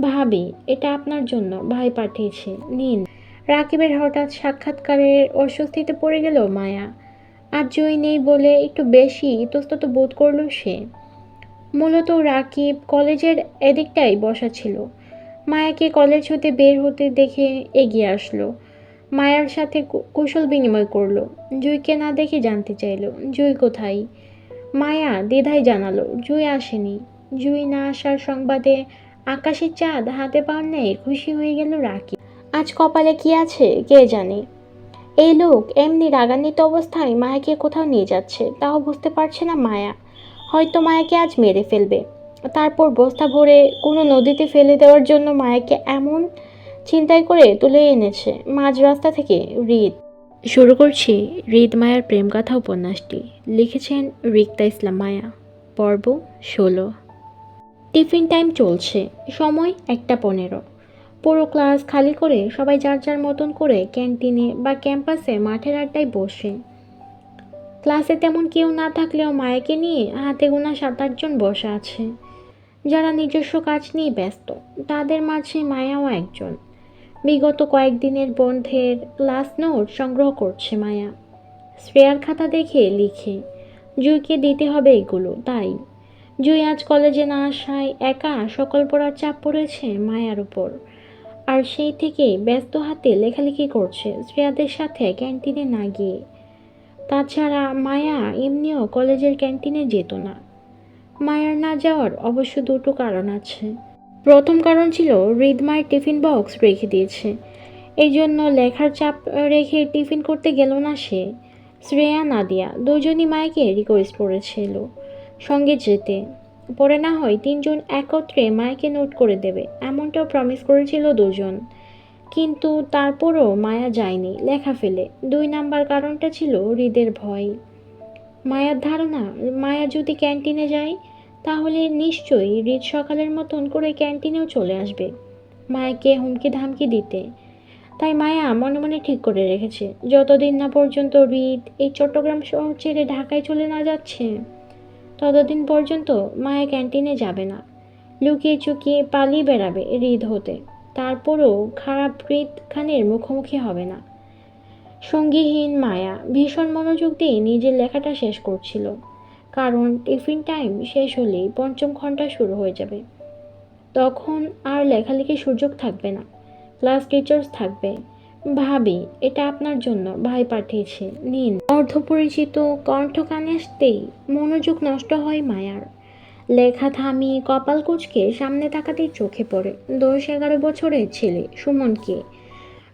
ভাবি, এটা আপনার জন্য, ভাই পাঠিয়েছে, নিন। রাকিবের হঠাৎ সাক্ষাৎকারের অস্বস্তিতে পড়ে গেল মায়া। আর জয় নেই বলে একটু বেশি ইতস্তত বোধ করল সে। মূলত রাকিব কলেজের এদিকটাই বসা ছিল। মায়াকে কলেজ হতে বের হতে দেখে এগিয়ে আসলো। মায়ার সাথে কুশল বিনিময় করল। জুইকে না দেখে জানতে চাইলো জুই কোথায়? মায়া দ্বিধায় জানালো জুই আসেনি। জুই না আসার সংবাদে আকাশের চাঁদ হাতে পাওয়ার নেই খুশি হয়ে গেল রাকিব। আজ কপালে কি আছে কে জানে? এই লোক এমনি রাগান্বিত অবস্থায় মায়াকে কোথাও নিয়ে যাচ্ছে তাও বুঝতে পারছে না মায়া। হয়তো মায়াকে আজ মেরে ফেলবে। তারপর বস্তা ভরে কোনো নদীতে ফেলে দেওয়ার জন্য মায়াকে এমন চিন্তাই করে তুলে এনেছে মাঝ রাস্তা থেকে হৃদ। শুরু করছি হৃদ মায়ার প্রেমগাথা উপন্যাসটি। লিখেছেন রিক্তা ইসলাম মায়া। পর্ব ষোলো। টিফিন টাইম চলছে, সময় একটা পনেরো। পুরো ক্লাস খালি করে সবাই যার যার মতন করে ক্যান্টিনে বা ক্যাম্পাসে মাঠের আড্ডায় বসে। ক্লাসে তেমন কেউ না থাকলেও মায়াকে নিয়ে হাতে গোনা সাত আটজন বসে আছে। যারা নিজস্ব কাজ নিয়ে ব্যস্ত, তাদের মাঝে মায়াও একজন। বিগত কয়েকদিনের বন্ধের ক্লাস নোট সংগ্রহ করছে মায়া। শ্রেয়ার খাতা দেখে লিখে, জুইকে দিতে হবে এগুলো। তাই জুই আজ কলেজে না আসায় একা সকল পড়ার চাপ পড়েছে মায়ার উপর। আর সেই থেকে ব্যস্ত হাতে লেখালেখি করছে শ্রেয়াদের সাথে ক্যান্টিনে না গিয়ে। তাছাড়া মায়া এমনিও কলেজের ক্যান্টিনে যেত না। মায়ার না যাওয়ার অবশ্য দুটো কারণ আছে। প্রথম কারণ ছিল হৃদমায়ের টিফিন বক্স রেখে দিয়েছে। এই জন্য লেখার চাপ রেখে টিফিন করতে গেল না সে। শ্রেয়া, নাদিয়া, দুজনই মায়াকে রিকোয়েস্ট করেছিল। সঙ্গে যেতে। পরে না হয় তিনজন একত্রে মায়াকে নোট করে দেবে, এমনটাও প্রমিস করেছিল দুজন। কিন্তু তারপরও মায়া যায়নি, লেখা ফেলে। দুই নাম্বার কারণটা ছিল হৃদের ভয়। মায়ার ধারণা, মায়া যদি ক্যান্টিনে যায়, তাহলে নিশ্চয়ই হৃদ সকালের মতন করে ক্যান্টিনেও চলে আসবে, মায়াকে হুমকি ধামকি দিতে। তাই মায়া মনে মনে ঠিক করে রেখেছে, যতদিন না পর্যন্ত হৃদ এই চট্টগ্রাম শহর ছেড়ে ঢাকায় চলে না যাচ্ছে। ততদিন পর্যন্ত মায়া ক্যান্টিনে যাবে না। লুকিয়ে চুকিয়ে পালিয়ে বেড়াবে হৃদ হতে। তারপরও খারাপ হৃদ খানের মুখোমুখি হবে না। সঙ্গীহীন মায়া ভীষণ মনোযোগ দিয়ে নিজের লেখাটা শেষ করছিল। কারণ টিফিন টাইম শেষ হলেই পঞ্চম ঘণ্টা শুরু হয়ে যাবে। তখন আর লেখালেখির সুযোগ থাকবে না। ক্লাস টিচার্স থাকবে। ভাবি, এটা আপনার জন্য, ভাই পাঠিয়েছে, নিন। অর্ধপরিচিত কণ্ঠ কানে আসতেই মনোযোগ নষ্ট হয় মায়ার। লেখা থামিয়ে কপাল কুচকে সামনে তাকাতেই চোখে পড়ে। দশ এগারো বছরের ছেলে, সুমনকে।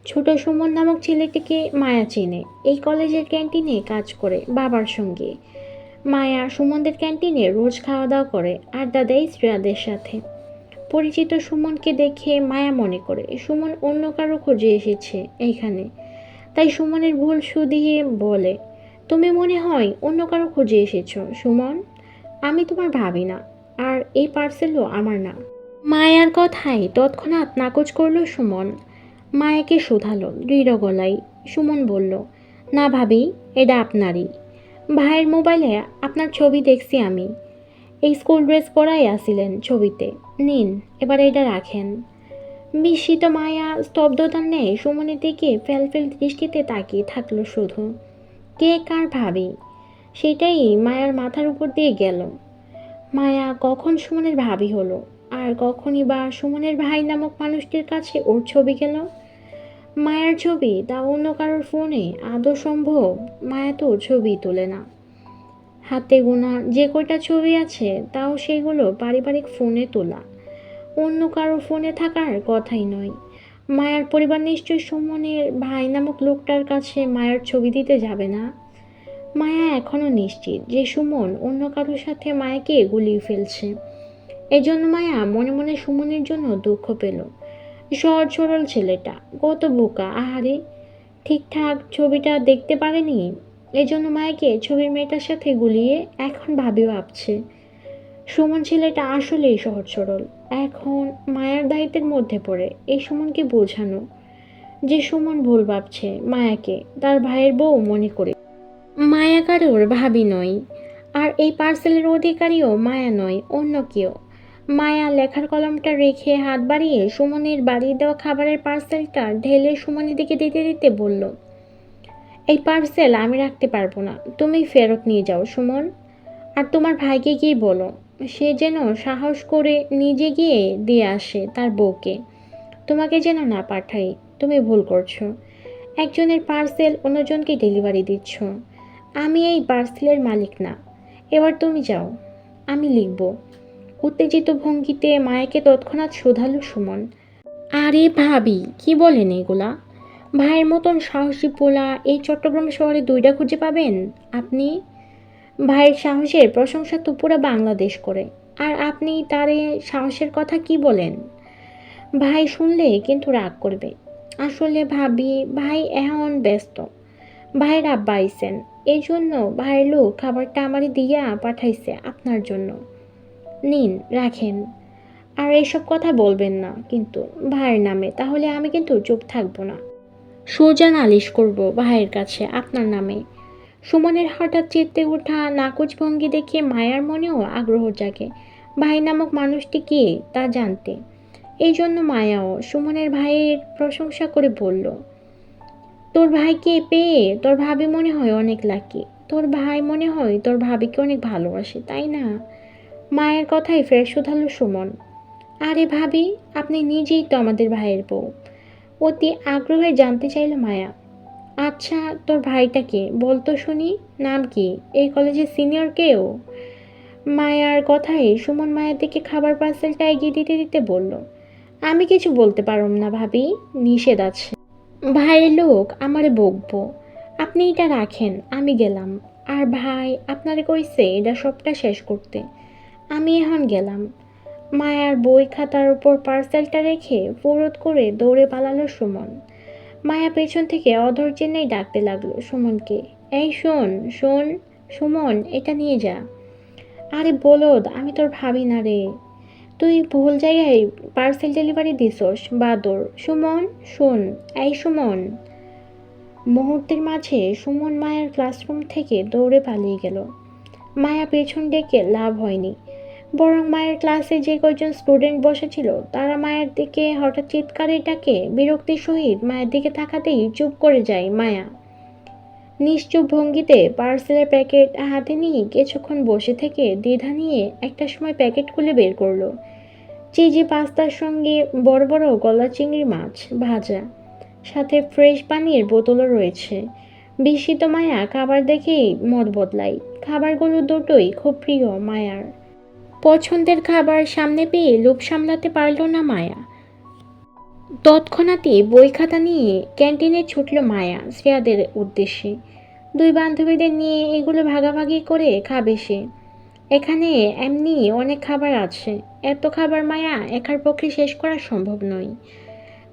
ছোট সুমন নামক ছেলেটিকে মায়া চেনে। এই কলেজের ক্যান্টিনে কাজ করে, বাবার সঙ্গে। মায়া সুমনদের ক্যান্টিনে রোজ খাওয়া দাওয়া করে, আড্ডা দেয় শ্রেয়াদের সাথে। পরিচিত সুমনকে দেখে মায়া মনে করে, সুমন অন্য কারও খোঁজে এসেছে এইখানে। তাই সুমনের ভুল শুধিয়ে বলে, তুমি মনে হয় অন্য কারও খোঁজে এসেছ, সুমন? আমি তোমার ভাবি না, আর এই পার্সেলও আমার না। মায়ার কথায় তৎক্ষণাৎ নাকচ করল সুমন। মায়াকে শোধালো দৃঢ় গলায়। সুমন বলল, না ভাবি, এটা আপনারই। ভাইয়ের মোবাইলে আপনার ছবি দেখছি আমি। এই স্কুল ড্রেস পরাই আসিলেন ছবিতে। নিন, এবার এটা রাখেন। বিস্মিত মায়া স্তব্ধতার নেই। সুমনের দিকে ফেলফেল দৃষ্টিতে তাকিয়ে থাকল শুধু। কে কার ভাবি? সেটাই মায়ার মাথার উপর দিয়ে গেল। মায়া কখন সুমনের ভাবি হলো? আর কখনই বা সুমনের ভাই নামক মানুষটির কাছে ওর ছবি গেল? মায়ার ছবি, তা অন্য কারোর ফোনে? আদৌ সম্ভব? মায়া তো ছবি তোলে না। হাতে গোনা যে কয়টা ছবি আছে, তাও সেগুলো পারিবারিক ফোনে তোলা। অন্য কারও ফোনে থাকার কথাই নয়। মায়ার পরিবার নিশ্চয়ই সুমনের ভাই নামক লোকটার কাছে মায়ার ছবি দিতে যাবে না। মায়া এখনও নিশ্চিত যে সুমন অন্য কারোর সাথে মায়াকে গুলিয়ে ফেলছে। এজন্য মায়া মনে মনে সুমনের জন্য দুঃখ পেল। সহজ সরল ছেলেটা, কত বোকা, আহারে। ঠিকঠাক ছবিটা দেখতে পারেনি? এজন্য মায়াকে ছবির মেয়েটার সাথে গুলিয়ে এখন ভাবি ভাবছে। সুমন ছেলেটা আসলেই সহজ সরল। এখন মায়ার দায়িত্বের মধ্যে পড়ে এই সুমনকে বোঝানো। যে সুমন ভুল ভাবছে মায়াকে, তার ভাইয়ের বউ মনে করে। মায়া কারোর ভাবি নয়, আর এই পার্সেলের অধিকারীও মায়া নয়, অন্য কেউ। মায়া লেখার কলমটা রেখে হাত বাড়িয়ে সুমনের বাড়িয়ে দেওয়া খাবারের পার্সেলটা ঢেলে সুমনের দিকে দিতে দিতে বলল এই পার্সেল আমি রাখতে পারব না। তুমি ফেরত নিয়ে যাও, সুমন। আর তোমার ভাইকে গিয়ে বলো, সে যেন সাহস করে নিজে গিয়ে দিয়ে আসে তার বউকে। তোমাকে যেন না পাঠাই তুমি ভুল করছ। একজনের পার্সেল অন্যজনকে ডেলিভারি দিচ্ছ। আমি এই পার্সেলের মালিক না। এবার তুমি যাও, আমি লিখব। উত্তেজিত ভঙ্গিতে মায়াকে তৎক্ষণাৎ শোধালো সুমন। আরে ভাবি, কি বলেন এগুলা? ভাইয়ের মতন সাহসী পোলা এই চট্টগ্রাম শহরে দুইটা খুঁজে পাবেন? আপনি? ভাইয়ের সাহসের প্রশংসা তো পুরো বাংলাদেশ করে। আর আপনি তারে সাহসের কথা কি বলেন? ভাই শুনলে কিন্তু রাগ করবে। আসলে ভাবি, ভাই এখন ব্যস্ত। ভাইয়ের আব্বা আইসেন এই জন্য ভাইয়ের লোক খাবারটা আমারে দিয়া পাঠাইছে আপনার জন্য। নিন, রাখেন। আর এইসব কথা বলবেন না কিন্তু ভাইয়ের নামে, তাহলে আমি কিন্তু চুপ থাকব না। সোজা নালিশ করব ভাইয়ের কাছে, আপনার নামে। সুমনের হঠাৎ চেতে ওঠা নাকচ ভঙ্গি দেখে মায়ার মনেও আগ্রহ জাগে। ভাই নামক মানুষটি কে তা জানতে। এই জন্য মায়াও সুমনের ভাইয়ের প্রশংসা করে বলল, তোর ভাইকে পেয়ে? তোর ভাবি মনে হয় অনেক লাকি তোর ভাই মনে হয় তোর ভাবিকে অনেক ভালোবাসে, তাই না? মায়ের কথাই ফের শুধালো সুমন, আরে ভাবি, আপনি নিজেই তো আমাদের ভাইয়ের বউ। অতি আগ্রহে জানতে চাইল মায়া। আচ্ছা তোর ভাইটাকে বলতো শুনি, নাম কি? এই কলেজের সিনিয়র কেউ মায়ার কথাই সুমন মায়ের দিকে খাবার পার্সেলটা এগিয়ে দিতে দিতে বলল, আমি কিছু বলতে পারম না ভাবি, নিষেধ আছে। ভাইয়ের লোক আমারে বকবো। আপনি এটা রাখেন, আমি গেলাম। আর ভাই, আপনারে কইছে এটা সবটা শেষ করতে। আমি এখন গেলাম। মায়ার বই খাতার উপর পার্সেলটা রেখে ফুরত করে দৌড়ে পালালো সুমন। মায়া পেছন থেকে অধৈর্যে নেই ডাকতে লাগল সুমনকে। এই শোন শোন, সুমন, এটা নিয়ে যা। আরে বলদ, আমি তোর ভাবি না রে। তুই ভুল জায়গায় পার্সেল ডেলিভারি দিছস, বাদর। সুমন, শোন, এই সুমন। মুহূর্তের মাঝে সুমন মায়ের ক্লাসরুম থেকে দৌড়ে পালিয়ে গেল। মায়া পেছন ডেকে লাভ হয়নি। বরং মায়ের ক্লাসে যে কয়জন স্টুডেন্ট বসেছিল, তারা মায়ের দিকে হঠাৎ চিৎকারের ডাকে, বিরক্তির সহিত মায়ের দিকে তাকাতেই চুপ করে যায় মায়া। নিশ্চুপ ভঙ্গিতে পার্সেলের প্যাকেট হাতে নিয়ে কিছুক্ষণ বসে থেকে দ্বিধা নিয়ে একটা সময় প্যাকেট খুলে বের করল। চিজি পাস্তার সঙ্গে বড় বড় গলা চিংড়ি মাছ ভাজা, সাথে ফ্রেশ পানির বোতলও রয়েছে। বিস্মিত মায়া খাবার দেখেই মত বদলাই খাবারগুলো দুটোই খুব প্রিয় মায়ার। পছন্দের খাবার সামনে পেয়ে লোভ সামলাতে পারল না মায়া। তৎক্ষণাৎই বই খাতা নিয়ে ক্যান্টিনে ছুটল মায়া শ্রেয়াদের উদ্দেশ্যে। দুই বান্ধবীদের নিয়ে এগুলো ভাগাভাগি করে খাবে সে। এখানে এমনি অনেক খাবার আছে। এত খাবার মায়া একার পক্ষে শেষ করা সম্ভব নয়।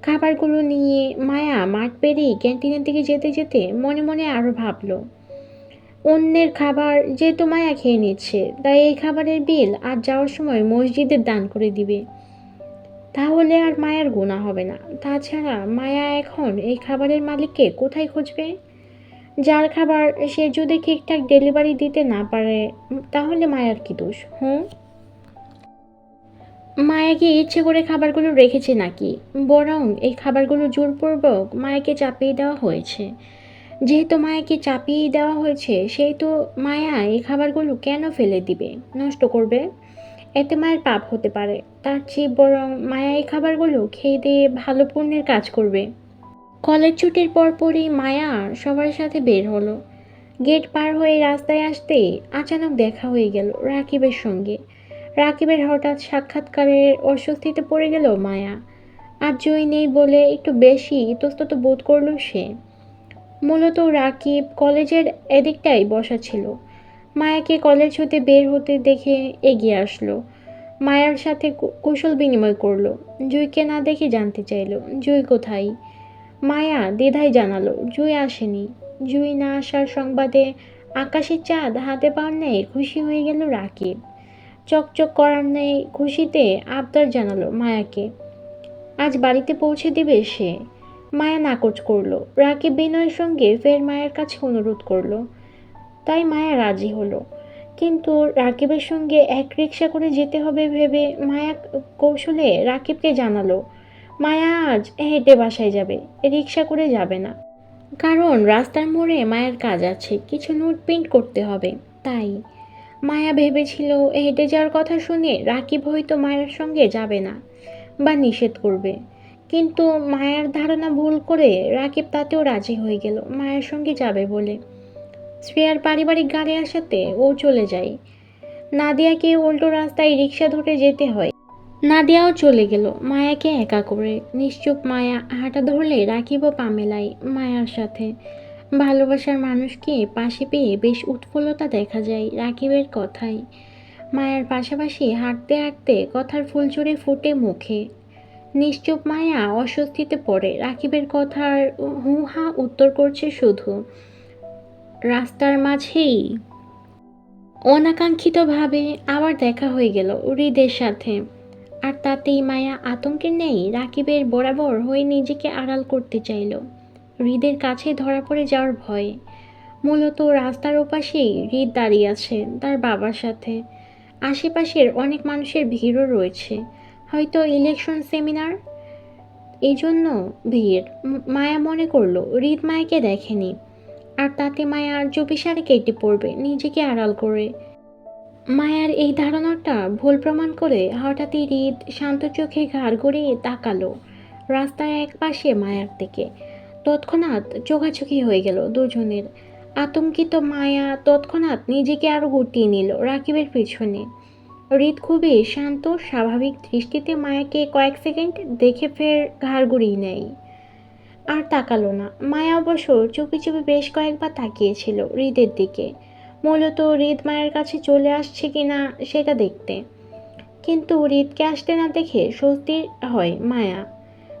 খাবারগুলো নিয়ে মায়া মাঠ পেরিয়ে ক্যান্টিনের দিকে যেতে যেতে মনে মনে আরও ভাবলো। অন্যের খাবার যেহেতু মায়া খেয়ে নিচ্ছে, তাই এই খাবারের বিল আর যাওয়ার সময় মসজিদের দান করে দিবে। তাহলে আর মায়ার গুণা হবে না। তাছাড়া মায়া এখন এই খাবারের মালিককে কোথায় খুঁজবে? যার খাবার সে যদি ঠিকঠাক ডেলিভারি দিতে না পারে, তাহলে মায়ার কি দোষ, হুম? মায়াকে ইচ্ছে করে খাবারগুলো রেখেছে নাকি? বরং এই খাবারগুলো জোরপূর্বক মায়াকে চাপিয়ে দেওয়া হয়েছে। যেহেতু মায়াকে চাপিয়ে দেওয়া হয়েছে সেহেতু মায়া এই খাবারগুলো কেন ফেলে দিবে? নষ্ট করবে? এতে মায়ের পাপ হতে পারে। তার চেয়ে বরং মায়া এই খাবারগুলো খেয়ে দিয়ে ভালো পুণ্যের কাজ করবে। কলেজ ছুটির পরপরই মায়া সবার সাথে বের হলো। গেট পার হয়ে রাস্তায় আসতেই আচানক দেখা হয়ে গেল রাকিবের সঙ্গে। রাকিবের হঠাৎ সাক্ষাৎকারের অস্বস্তিতে পড়ে গেল মায়া। আর জয় নেই বলে একটু বেশি ইতস্তত বোধ করল সে। মূলত রাকিব কলেজের এদিকটাই বসা ছিল। মায়াকে কলেজ হতে বের হতে দেখে এগিয়ে আসলো। মায়ার সাথে কুশল বিনিময় করল। জুইকে না দেখে জানতে চাইলো, জুই কোথায়? মায়া দ্বিধায় জানালো, জুই আসেনি। জুই না আসার সংবাদে আকাশের চাঁদ হাতে পাওয়ার নেই খুশি হয়ে গেল রাকিব। চকচক করার নেই খুশিতে আবদার জানালো মায়াকে। আজ বাড়িতে পৌঁছে দিবে সে। মায়া নাকচ করল। রাকিব বিনয়ের সঙ্গে ফের মায়ের কাছে অনুরোধ করল। তাই মায়া রাজি হলো। কিন্তু রাকিবের সঙ্গে এক রিক্সা করে যেতে হবে ভেবে মায়া কৌশলে রাকিবকে জানালো, মায়া আজ হেঁটে বাসায় যাবে রিক্সা করে যাবে না। কারণ রাস্তার মোড়ে মায়ের কাজ আছে, কিছু নোট প্রিন্ট করতে হবে। তাই মায়া ভেবেছিল হেঁটে যাওয়ার কথা শুনে রাকিব হয়তো মায়ের সঙ্গে যাবে না বা নিষেধ করবে। কিন্তু মায়ের ধারণা ভুল করে রাকিব তাতেও রাজি হয়ে গেল, মায়ের সঙ্গে যাবে বলে। শ্রেয়ার পারিবারিক গাড়ি আসাতে ও চলে যায়। নাদিয়াকে উল্টো রাস্তায় রিক্সা ধরে যেতে হয়। নাদিয়াও চলে গেল, মায়াকে একা করে। নিশ্চুপ মায়া হাঁটা ধরলে রাখিব পামেলাই মায়ার সাথে। ভালোবাসার মানুষকে পাশে পেয়ে বেশ উৎফুল্লতা দেখা যায় রাকিবের কথায়। মায়ার পাশাপাশি হাঁটতে হাঁটতে কথার ফুলঝুরি ফুটে মুখে। নিশ্চুপ মায়া অস্বস্তিতে পড়ে। রাকিবের কথার হু হা উত্তর করছে শুধু, রাস্তার মাঝেই। অনাকাঙ্ক্ষিতভাবে আবার দেখা হয়ে গেল হৃদের সাথে। আর তাতেই মায়া আতঙ্কের নেই, রাকিবের বরাবর হয়ে নিজেকে আড়াল করতে চাইল। হৃদের কাছে ধরা পড়ে যাওয়ার ভয়ে। মূলত রাস্তার ওপাশেই হৃদ দাঁড়িয়ে আছে তার বাবার সাথে। আশেপাশের অনেক মানুষের ভিড়ও রয়েছে। হয়তো ইলেকশন সেমিনার এই জন্য ভিড় মায়া মনে করল, হৃদ মায়াকে দেখেনি। আর তাতে মায়ার চুপিসারে কেটে পড়বে নিজেকে আড়াল করে। মায়ার এই ধারণাটা ভুল প্রমাণ করে হঠাৎই হৃদ শান্ত চোখে ঘাড় গড়িয়ে তাকালো রাস্তার এক পাশে মায়ার দিকে। তৎক্ষণাৎ চোখাচোখি হয়ে গেল দুজনের। আতঙ্কিত মায়া তৎক্ষণাৎ নিজেকে আরও গুটিয়ে নিল রাকিবের পিছনে। হৃদ খুবই শান্ত, স্বাভাবিক দৃষ্টিতে মায়াকে কয়েক সেকেন্ড দেখে ফের ঘাড় গুড়িয়ে নেয়। আর তাকালো না। মায়া অবশ্য চুপি চুপি বেশ কয়েকবার তাকিয়েছিল হৃদের দিকে। মূলত হৃদ মায়ের কাছে চলে আসছে কি না সেটা দেখতে। কিন্তু হৃদকে আসতে না দেখে স্বস্তির হয় মায়া।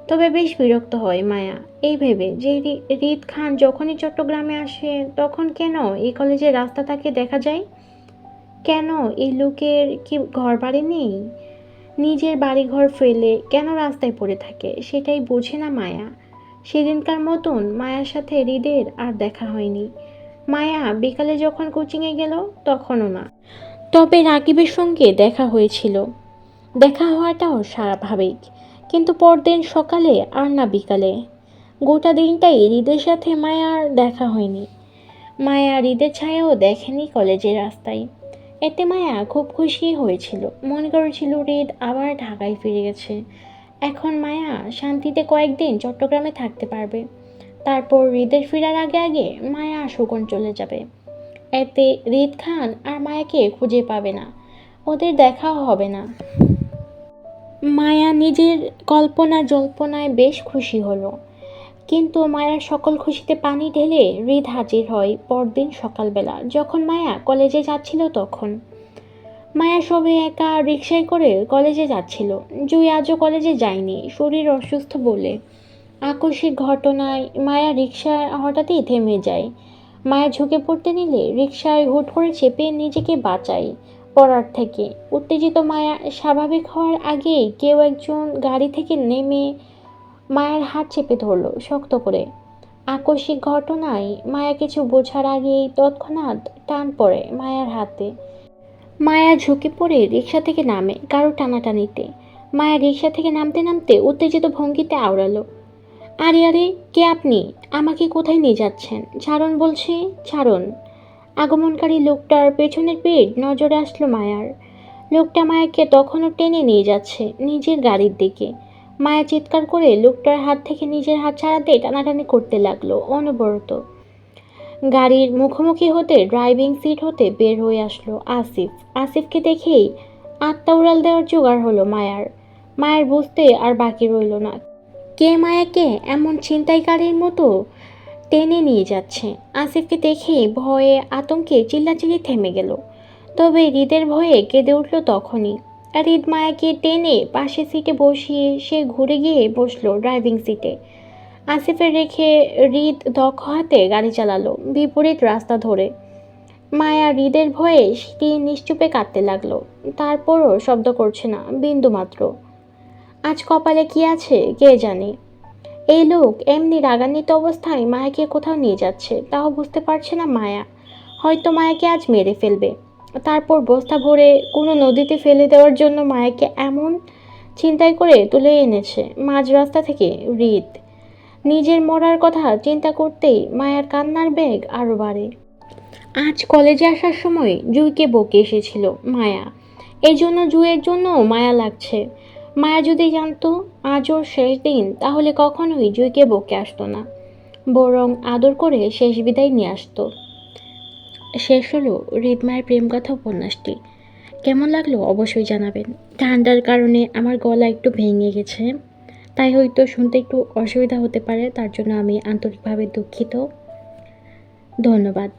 তবে বেশ বিরক্ত হয় মায়া। এই ভেবে যে হৃদ খান যখনই চট্টগ্রামে আসে, তখন কেন এই কলেজের রাস্তা তাকে দেখা যায়? কেন? এই লোকের কি ঘর বাড়ি নেই? নিজের বাড়িঘর ফেলে কেন রাস্তায় পড়ে থাকে? সেটাই বোঝে না মায়া। সেদিনকার মতন মায়ার সাথে হৃদের আর দেখা হয়নি। মায়া বিকালে যখন কোচিংয়ে গেল, তখনও না। তবে রাকিবের সঙ্গে দেখা হয়েছিল। দেখা হওয়াটাও স্বাভাবিক। কিন্তু পরদিন সকালে আর না বিকালে। গোটা দিনটাই হৃদের সাথে মায়ার দেখা হয়নি। মায়া হৃদের ছায়াও দেখেনি কলেজের রাস্তায়। এতে মায়া খুব খুশি হয়েছিল। মনে করেছিল হৃদ আবার ঢাকায় ফিরে গেছে। এখন মায়া শান্তিতে কয়েকদিন চট্টগ্রামে থাকতে পারবে। তারপর হৃদের ফেরার আগে আগে মায়া সুকন চলে যাবে। এতে হৃদ খান আর মায়াকে খুঁজে পাবে না। ওদের দেখাও হবে না। মায়া নিজের কল্পনা জল্পনায় বেশ খুশি হলো। কিন্তু মায়ার সকল খুশিতে পানি ঢেলে হৃদ হাজির হয় পরদিন সকালবেলা। যখন মায়া কলেজে যাচ্ছিল তখন। মায়া সবে একা রিক্সায় করে কলেজে যাচ্ছিল। জুই আজও কলেজে যায়নি। শরীর অসুস্থ বলে। আকস্মিক ঘটনায় মায়া রিক্সা হঠাৎই থেমে যায়। মায়া ঝুঁকে পড়তে নিলে রিক্সায় হুট করে চেপে নিজেকে বাঁচায় পড়ার থেকে। উত্তেজিত মায়া স্বাভাবিক হওয়ার আগেই কেউ একজন গাড়ি থেকে নেমে মায়ের হাত চেপে ধরলো, শক্ত করে। আকস্মিক ঘটনায় মায়া কিছু বোঝার আগেই তৎক্ষণাৎ টান পড়ে মায়ার হাতে। মায়া ঝুঁকে পড়ে রিক্সা থেকে নামে কারও টানাটানিতে। মায়া রিক্সা থেকে নামতে নামতে উত্তেজিত ভঙ্গিতে আওড়ালো। আরে আরে, কে আপনি? আমাকে কোথায় নিয়ে যাচ্ছেন? ছাড়ন বলছে, ছাড়ন। আগমনকারী লোকটার পেছনের পিঠ নজরে আসলো মায়ার। লোকটা মায়াকে তখনও টেনে নিয়ে যাচ্ছে নিজের গাড়ির দিকে। মায়া চিৎকার করে লোকটার হাত থেকে নিজের হাত ছাড়াতে টানাটানি করতে লাগল, অনবরত। গাড়ির মুখোমুখি হতে ড্রাইভিং সিট হতে বের হয়ে আসলো আসিফ। আসিফকে দেখেই আত্মা উড়াল দেওয়ার জোগাড় হলো মায়ার। মায়ের বুঝতে আর বাকি রইল না। কে মায়াকে এমন ছিনতাইকারীর মতো টেনে নিয়ে যাচ্ছে? আসিফকে দেখেই ভয়ে আতঙ্কে চিল্লাচিল্লি থেমে গেল। তবে হৃদের ভয়ে কেঁদে উঠল তখনই। হৃদ মায়াকে টেনে পাশে সিটে বসিয়ে সে ঘুরে গিয়ে বসল ড্রাইভিং সিটে। আসিফের রেখে হৃদ দক্ষ হাতে গাড়ি চালালো বিপরীত রাস্তা ধরে। মায়া হৃদের ভয়ে সিটি নিশ্চুপে কাঁদতে লাগল। তারপরও শব্দ করছে না, বিন্দু মাত্র। আজ কপালে কি আছে কে জানে। এই লোক এমনি রাগান্বিত অবস্থায় মায়াকে কোথাও নিয়ে যাচ্ছে, তাও বুঝতে পারছে না মায়া। হয়তো মায়াকে আজ মেরে ফেলবে। তারপর বস্তা ভরে কোনো নদীতে ফেলে দেওয়ার জন্য মায়াকে এমন চিন্তায় করে তুলে এনেছে মাঝ রাস্তা থেকে হৃদ নিজের মরার কথা চিন্তা করতেই মায়ার কান্নার বেগ আরও বাড়ে। আজ কলেজে আসার সময় জুইকে বকে এসেছিল মায়া। এই জন্য জুয়ের জন্য মায়া লাগছে। মায়া যদি জানতো আজ ওর শেষ দিন, তাহলে কখনোই জুইকে বকে আসতো না। বরং আদর করে শেষ বিদায় নিয়ে আসতো। শেষ হলো হৃদমায়ের প্রেম কথা উপন্যাসটি। কেমন লাগল অবশ্যই জানাবেন। ঠান্ডার কারণে আমার গলা একটু ভেঙে গেছে। তাই হয়তো শুনতে একটু অসুবিধা হতে পারে, তার জন্য আমি আন্তরিকভাবে দুঃখিত। ধন্যবাদ।